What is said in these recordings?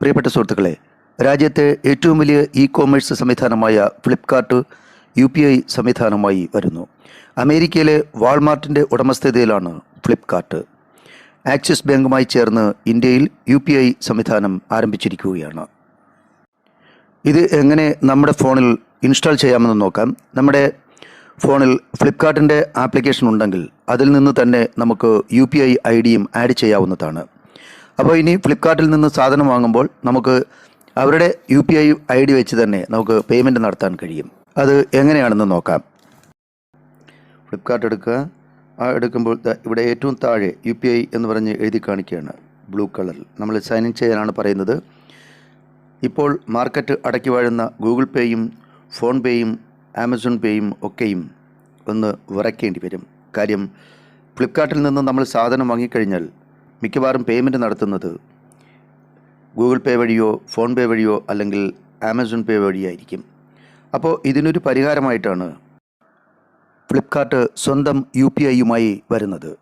പ്രിയപ്പെട്ട സുഹൃത്തുക്കളെ രാജ്യത്തെ ഏറ്റവും വലിയ ഇ കോമേഴ്സ് സംവിധാനമായ ഫ്ലിപ്കാർട്ട് യു പി ഐ സംവിധാനമായി വരുന്നു. അമേരിക്കയിലെ വാൾമാർട്ടിന്റെ ഉടമസ്ഥതയിലാണ് ഫ്ലിപ്കാർട്ട്. ആക്സിസ് ബാങ്കുമായി ചേർന്ന് ഇന്ത്യയിൽ യു പി ഐ സംവിധാനം ആരംഭിച്ചിരിക്കുകയാണ്. ഇത് എങ്ങനെ നമ്മുടെ ഫോണിൽ ഇൻസ്റ്റാൾ ചെയ്യാമെന്ന് നോക്കാം. നമ്മുടെ ഫോണിൽ ഫ്ലിപ്കാർട്ടിന്റെ ആപ്ലിക്കേഷൻ ഉണ്ടെങ്കിൽ അതിൽ നിന്ന് തന്നെ നമുക്ക് യു പി ഐ ഐ ഡിയും ആഡ് ചെയ്യാവുന്നതാണ്. അപ്പോൾ ഇനി ഫ്ലിപ്പ്കാർട്ടിൽ നിന്ന് സാധനം വാങ്ങുമ്പോൾ നമുക്ക് അവരുടെ U P I I D വെച്ച് തന്നെ നമുക്ക് പേയ്മെന്റ് നടത്താൻ കഴിയും. അത് എങ്ങനെയാണെന്ന് നോക്കാം. ഫ്ലിപ്പ്കാർട്ട് എടുക്കുക. ആ എടുക്കുമ്പോൾ ഇവിടെ ഏറ്റവും താഴെ യു പി ഐ എന്ന് പറഞ്ഞ് എഴുതി കാണിക്കുകയാണ്. ബ്ലൂ കളറിൽ. നമ്മൾ സൈൻ ഇൻ ചെയ്യാനാണ് പറയുന്നത്. ഇപ്പോൾ മാർക്കറ്റ് അടക്കി വാഴുന്ന ഗൂഗിൾ പേയും ഫോൺ പേയും ആമസോൺ പേയും ഒക്കെയും ഒന്ന് വിറയ്ക്കേണ്ടി വരും. കാര്യം ഫ്ലിപ്പ്കാർട്ടിൽ നിന്ന് നമ്മൾ സാധനം വാങ്ങിക്കഴിഞ്ഞാൽ മിക്കവാറും പേയ്മെന്റ് നടത്തുന്നത് ഗൂഗിൾ പേ വഴിയോ ഫോൺ പേ വഴിയോ അല്ലെങ്കിൽ ആമസോൺ പേ വഴിയായിരിക്കും. അപ്പോൾ ഇതിനൊരു പരിഹാരമായിട്ടാണ് ഫ്ലിപ്കാർട്ട് സ്വന്തം യു പി ഐയുമായി വരുന്നത്.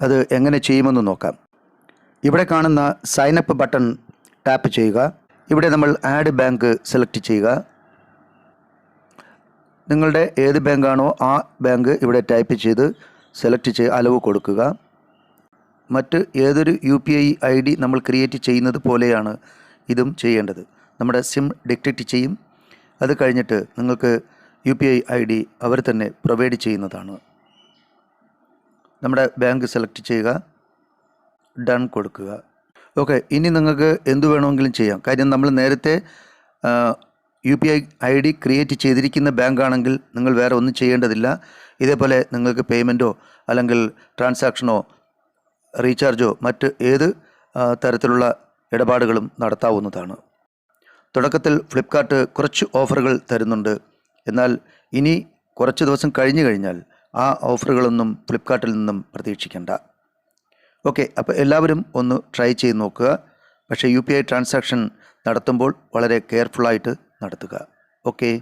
അത് എങ്ങനെ ചെയ്യുമെന്ന് നോക്കാം. ഇവിടെ കാണുന്ന സൈനപ്പ് ബട്ടൺ ടാപ്പ് ചെയ്യുക. ഇവിടെ നമ്മൾ ആഡ് ബാങ്ക് സെലക്ട് ചെയ്യുക. നിങ്ങളുടെ ഏത് ബാങ്കാണോ ആ ബാങ്ക് ഇവിടെ ടൈപ്പ് ചെയ്ത് സെലക്ട് ചെയ്ത് അലവ് കൊടുക്കുക. മറ്റ് ഏതൊരു U P I I D നമ്മൾ ക്രിയേറ്റ് ചെയ്യുന്നത് പോലെയാണ് ഇതും ചെയ്യേണ്ടത്. നമ്മുടെ സിം ഡിക്റ്റേറ്റ് ചെയ്യും. അത് കഴിഞ്ഞിട്ട് നിങ്ങൾക്ക് U P I I D അവർ തന്നെ പ്രൊവൈഡ് ചെയ്യുന്നതാണ്. നമ്മുടെ ബാങ്ക് സെലക്ട് ചെയ്യുക. ഡൺ കൊടുക്കുക. ഓക്കെ ഇനി നിങ്ങൾക്ക് എന്തു വേണമെങ്കിലും ചെയ്യാം. കാര്യം നമ്മൾ നേരത്തെ U P I I D create ചെയ്തിരിക്കുന്ന ബാങ്കാണെങ്കിൽ നിങ്ങൾ വേറെ ഒന്നും ചെയ്യേണ്ടതില്ല. ഇതേപോലെ നിങ്ങൾക്ക് പേയ്മെന്റോ അല്ലെങ്കിൽ ട്രാൻസാക്ഷനോ റീചാർജോ മറ്റ് ഏത് തരത്തിലുള്ള ഇടപാടുകളും നടത്താവുന്നതാണ്. തുടക്കത്തിൽ ഫ്ലിപ്കാർട്ട് കുറച്ച് ഓഫറുകൾ തരുന്നുണ്ട്. എന്നാൽ ഇനി കുറച്ച് ദിവസം കഴിഞ്ഞു കഴിഞ്ഞാൽ ആ ഓഫറുകളൊന്നും ഫ്ലിപ്കാർട്ടിൽ നിന്നും പ്രതീക്ഷിക്കേണ്ട. ഓക്കെ അപ്പോൾ എല്ലാവരും ഒന്ന് ട്രൈ ചെയ്ത് നോക്കുക. പക്ഷേ യു ട്രാൻസാക്ഷൻ നടത്തുമ്പോൾ വളരെ കെയർഫുള്ളായിട്ട് നടത്തുക. ഓക്കെ.